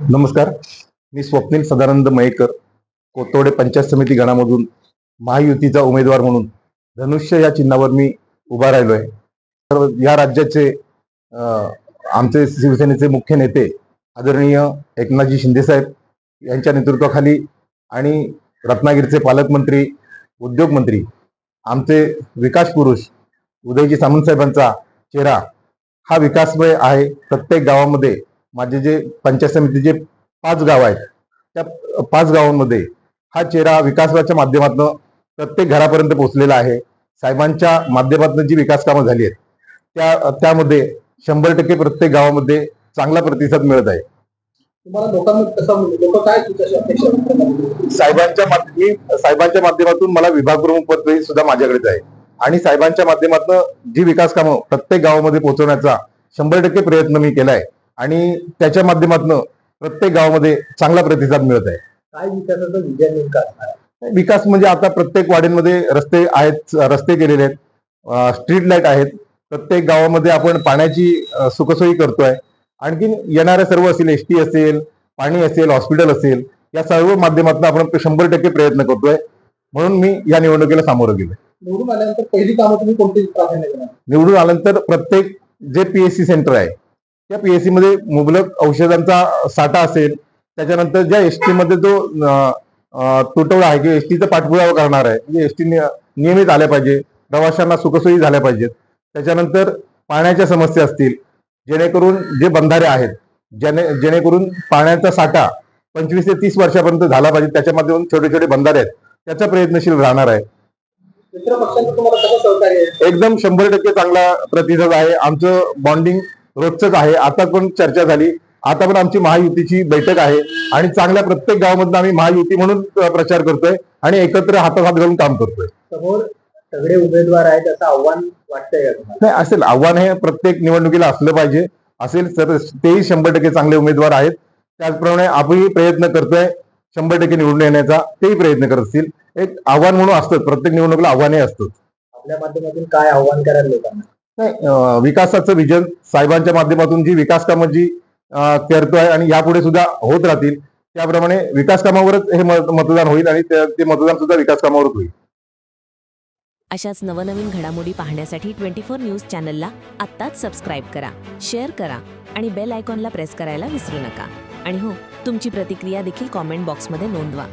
नमस्कार. मी स्वप्नील सदानंद मयेकर कोतोडे पंचायत समिती गणामधून महायुतीचा उमेदवार म्हणून धनुष्य या चिन्हावर मी उभा राहिलो आहे तर या राज्याचे आमचे शिवसेनेचे मुख्य नेते आदरणीय एकनाथजी शिंदेसाहेब यांच्या नेतृत्वाखाली आणि रत्नागिरीचे पालकमंत्री उद्योगमंत्री आमचे विकास पुरुष उदयजी सामंतसाहेबांचा चेहरा हा विकासमय आहे. प्रत्येक गावामध्ये माझे जे पंचायत समितीचे पाच गाव आहेत त्या पाच गावांमध्ये हा चेहरा विकासाच्या माध्यमातून प्रत्येक घरापर्यंत पोहोचलेला आहे. साहेबांच्या माध्यमातून जी विकास कामं झाली आहेत त्या त्यामध्ये शंभर टक्के प्रत्येक गावामध्ये चांगला प्रतिसाद मिळत आहे? साहेबांच्या साहेबांच्या माध्यमातून मला विभाग प्रमुख पद सुद्धा माझ्याकडेच आहे. आणि साहेबांच्या माध्यमातून जी विकास कामं प्रत्येक गावामध्ये पोहोचवण्याचा शंभर टक्के प्रयत्न मी केलाय. आणि त्याच्या माध्यमातून प्रत्येक गावामध्ये चांगला प्रतिसाद मिळत आहे. काय विकासाचा विजय नेमका? विकास म्हणजे आता प्रत्येक वाड्यांमध्ये रस्ते आहेत रस्ते केलेले आहेत स्ट्रीट लाइट आहेत. प्रत्येक गावामध्ये आपण पाण्याची सुखसोयी करतोय. आणखीन येणाऱ्या सर्व असेल एस टी असेल पाणी असेल हॉस्पिटल असेल या सर्व माध्यमातून आपण शंभर टक्के प्रयत्न करतोय. म्हणून मी या निवडणुकीला सामोरं गेलो निवडून आल्यानंतर पहिली कामं तुम्ही कोणती प्राधान्य निवडून आल्यानंतर प्रत्येक जे पीएससी सेंटर आहे त्या पीएससी मध्ये मुबलक औषधांचा साठा असेल त्याच्यानंतर ज्या एस टी मध्ये जो तुटवडा आहे की एस टीचा पाठपुरावा करणार आहे म्हणजे एस टी नियमित आल्या पाहिजे प्रवाशांना सुखसोयी झाल्या पाहिजेत. त्याच्यानंतर पाण्याच्या समस्या असतील जेणेकरून जे बंधारे आहेत जेणे जेणेकरून पाण्याचा साठा पंचवीस ते तीस वर्षापर्यंत झाला पाहिजे त्याच्या माध्यमातून छोटे छोटे बंधारे आहेत त्याचा प्रयत्नशील राहणार आहे. एकदम शंभर टक्के चांगला प्रतिसाद आहे. आमचं बॉन्डिंग रोजच आहे. आता पण चर्चा झाली. आता पण आमची महायुतीची बैठक आहे आणि चांगल्या प्रत्येक गावामधून आम्ही महायुती म्हणून प्रचार करतोय आणि एकत्र हातात हात घालून काम करतोय. समोर सगळे उमेदवार आहेत असं आव्हान वाटतंय नाही असेल. आव्हान हे प्रत्येक निवडणुकीला असलं पाहिजे. असेल तर तेही शंभर टक्के चांगले उमेदवार आहेत. त्याचप्रमाणे आपणही प्रयत्न करतोय शंभर टक्के निवडून येण्याचा. तेही प्रयत्न करत असतील. एक आव्हान म्हणून असतं प्रत्येक निवडणुकीला आव्हानही असतं आपल्या माध्यमातून काय आव्हान कराल लोकांना? विकासाचं विजन साहेबांच्या माध्यमातून जी विकास कामं जी करतोय आणि यापुढे सुद्धा होत राहतील त्याप्रमाणे विकास कामावरच हे मतदान होईल आणि ते मतदान सुद्धा विकास कामावरच होईल. अशाच नवनवीन घडामोडी पाहण्यासाठी ट्वेंटी फोर न्यूज चॅनलला आत्ताच सबस्क्राईब करा शेअर करा आणि बेल आयकॉनला प्रेस करायला विसरू नका. आणि हो तुमची प्रतिक्रिया देखील कॉमेंट बॉक्समध्ये नोंदवा.